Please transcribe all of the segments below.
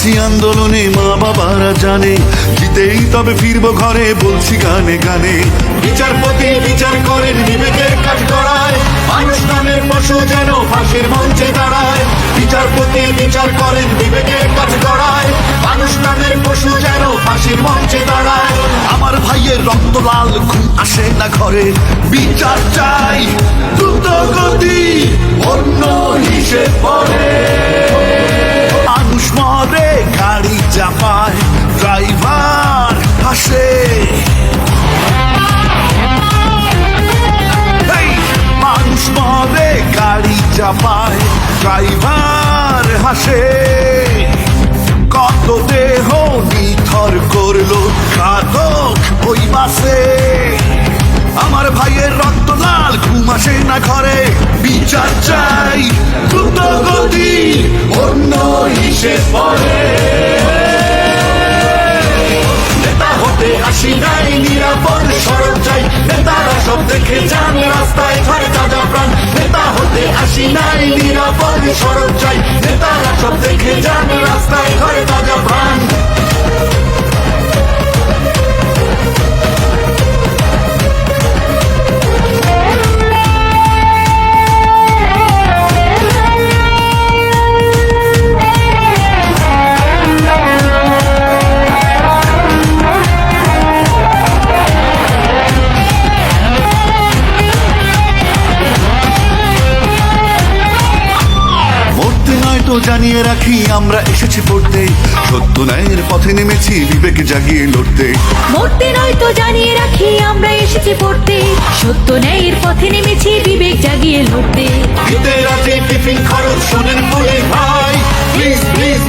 আছি আন্দোলনে মা বাবারা জানে। জিতেই তবে ফিরবো ঘরে, বলছি গানে গানে। বিচারপতি বিচার করেন বিবেকের কাজ করায় মানুষ পশু যেন ফাঁসির মঞ্চে দাঁড়ায়। বিচারপতি বিচার করেন বিবেকের কাজ করায় মানুষ পশু যেন ফাঁসির মঞ্চে দাঁড়ায়। আমার ভাইয়ের রক্ত লাল, ঘুম আসে না ঘরে। বিচার চাই দ্রুত গতি অন্য হিসেব। ভাইয়ের রক্ত লাল, ঘুম আসে না ঘরে। বিচার চাই দ্রুত গতি অন্য হিসেব পরে নেতা হতে আসি নাই, নিরাপদ সড়ক চাই। নেতারা সব দেখে যান, রাস্তায় ঘরে তাজা প্রাণ। নেতা হতে আসি নাই, নিরাপদ সড়ক চাই। নেতারা সব দেখে যান, রাস্তায় জানিয়ে রাখি আমরা এসেছি পড়তে। সত্য ন্যায়ের পথে নেমেছি বিবেকে জাগিয়ে লড়তে। মরতে নয় তো জানিয়ে রাখি আমরা এসেছি পড়তে। সত্য ন্যায়ের পথে নেমেছি বিবেক জাগিয়ে লড়তে। রাতে টিফিন খরচ শোনেন বলে ভাই। প্লিজ প্লিজ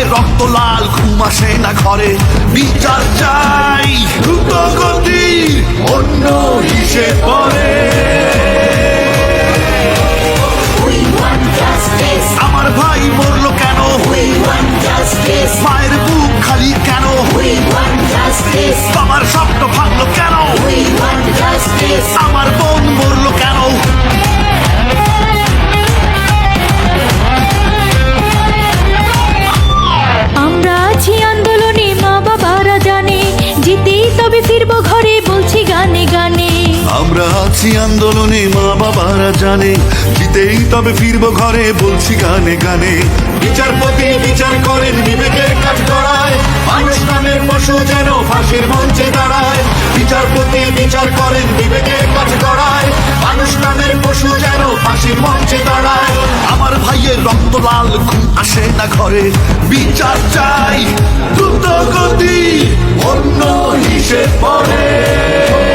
ভাইয়ের রক্ত লাল, ঘুম আসে না ঘরে। বিচার চাই গতি অন্য হিসেব পরে আমার ভাই মরলো কেন? মায়ের বুক খালি কেন? স্বপ্ন কেন? আমরা আছি আন্দোলনে, মা বাবারা জানে। জিতেই তবে ফিরবো ঘরে, বলছি গানে গানে। বিচারপতি বিচার করেন বিবেকের কাজ করায়। মানুষ পশু যেন ফাঁসির মঞ্চে দাঁড়ায়। বিচারপতি বিচার করেন বিবেকের কাজ করায়। মানুষ পশু যেন ফাঁসির মঞ্চে দাঁড়ায়। আমার ভাইয়ের রক্ত লাল, ঘুম আসে না ঘরে। বিচার চাই দ্রুত গতি অন্য হিসেব পরে।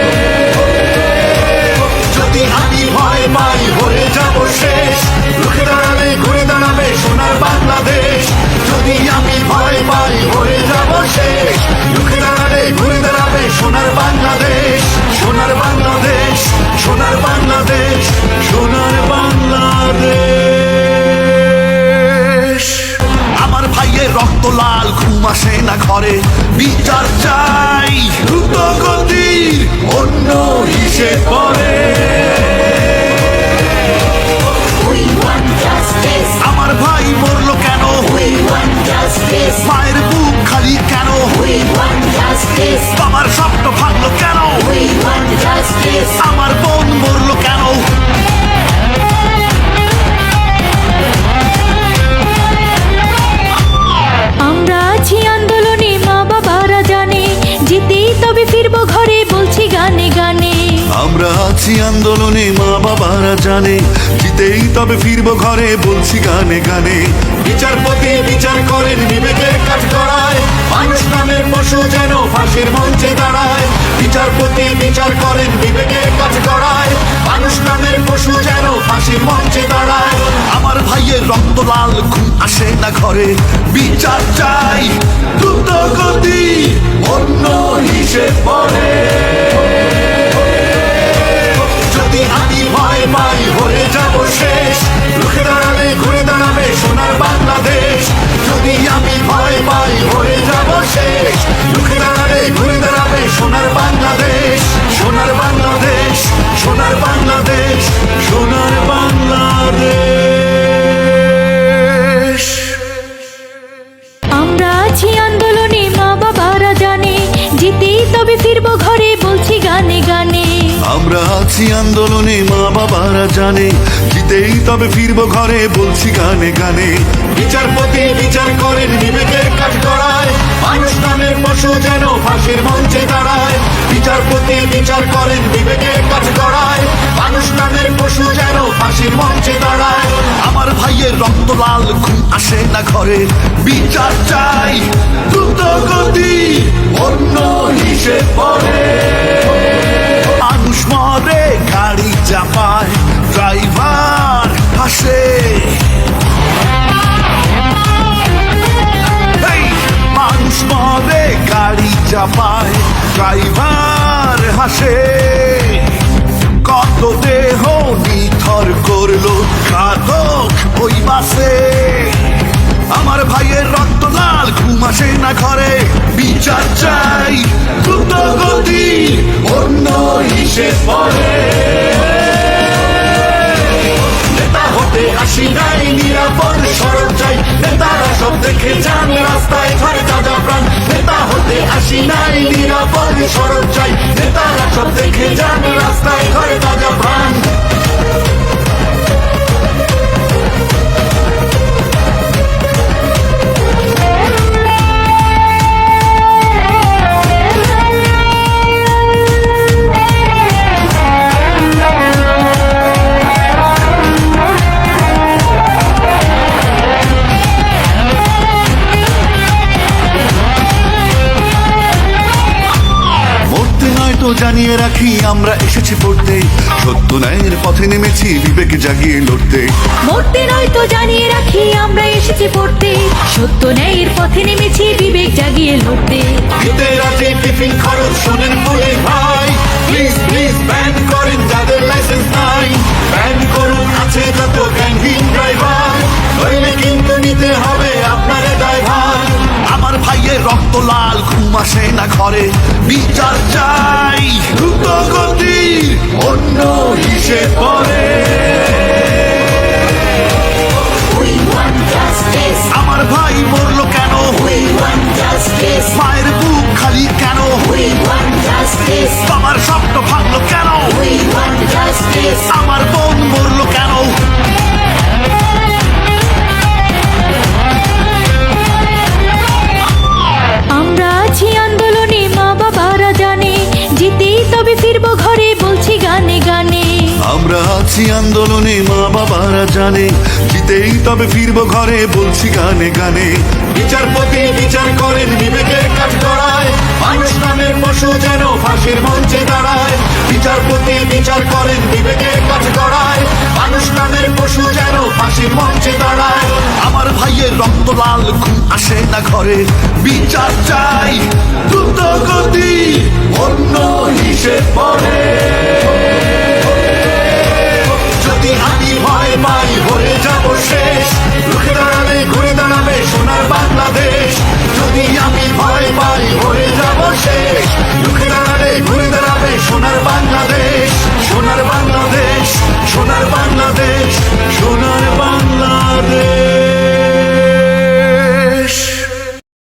আছি আন্দোলনে, মা বাবারা জানে। জিতেই তবে ফিরবো ঘরে, বলছি গানে গানে। বিচারপতি বিচার করেন বিবেকের কাজ করায় মানুষ নামের পশু যেন ফাঁসির মঞ্চে দাঁড়ায়। বিচারপতি বিচার করেন বিবেকের কাজ করায় মানুষ নামের পশু যেন ফাঁসির মঞ্চে দাঁড়ায়। আমার ভাইয়ের রক্ত লাল, ঘুম আসে না ঘরে। বিচার চাই, দ্রুত আছি আন্দোলনে, মা বাবারা জানে। জিতেই তবে ফিরবো ঘরে, বলছি গানে গানে। বিচারপতি বিচার করেন বিবেকের কাজ করায় মানুষ পশু যেন ফাঁসির মঞ্চে দাঁড়ায়। বিচারপতি বিচার করেন বিবেকের কাজ করায় মানুষ পশু যেন ফাঁসির মঞ্চে দাঁড়ায়। আমার ভাইয়ের রক্ত লাল, ঘুম আসে না ঘরে। বিচার চাই দ্রুত গতি অন্য হিসেব মানুষ মরে গাড়ি চাপায়, ড্রাইভার হাসে মানুষ মরে, গাড়ি চাপায়, ড্রাইভার হাসে কত দেহ নিথর করল ঘাতক ওই বাসে। আমার ভাইয়ের রক্ত লাল, ঘুম আসে না ঘরে। বিচার চাই দ্রুত গতি অন্য হিসেব পরে নেতা হতে আসি নাই, নিরাপদ সড়ক চাই। নেতারা সব দেখে যান, রাস্তায় ঘরে তাজা প্রাণ। নেতা হতে আসি নাই, নিরাপদ সড়ক চাই। নেতারা সব দেখে যান তো জানিয়ে রাখি আমরা এসেছি পড়তে। সত্য ন্যায়ের পথে নেমেছি বিবেক জাগিয়ে লড়তে। মরতে নয় তো জানিয়ে রাখি আমরা এসেছি পড়তে। সত্য ন্যায়ের পথে নেমেছি বিবেক জাগিয়ে লড়তে। দিতে রাতে টিফিন খরচ শোনেন বলে ভাই। প্লিজ প্লিজ ব্যান করেন যাদের লাইসেন্স নাই। ব্যান করুন আছে যত গ্যাংহীন ড্রাইভার। নইলে কিন্তু নিতে হবে আপনার ড্রাইভার। আমার ভাইয়ের রক্ত লাল আসে না ঘরে বিচার চাই গতি অন্য হিসেব পরে আমার ভাই মরলো কেন? মায়ের বুক খালি কেন? আমার স্বপ্ন ভাঙলো কেন? মা বাবারা জানে জিতেই তবে ফিরবো ঘরে, বলছি গানে গানে। বিচারপতি বিচার করেন বিবেকের কাজ করায় মানুষ নামের পশু যেন ফাঁসির মঞ্চে দাঁড়ায়। বিচারপতি বিচার করেন বিবেকের কাজ করায় মানুষ নামের পশু যেন ফাঁসির মঞ্চে দাঁড়ায়। আমার ভাইয়ের রক্ত লাল, ঘুম আসে না ঘরে। বিচার চাই দ্রুত গতি অন্য হিসেব যদি আমি ভয় পাই হয়ে যাব শেষ। রুখে দাঁড়াবে ঘুরে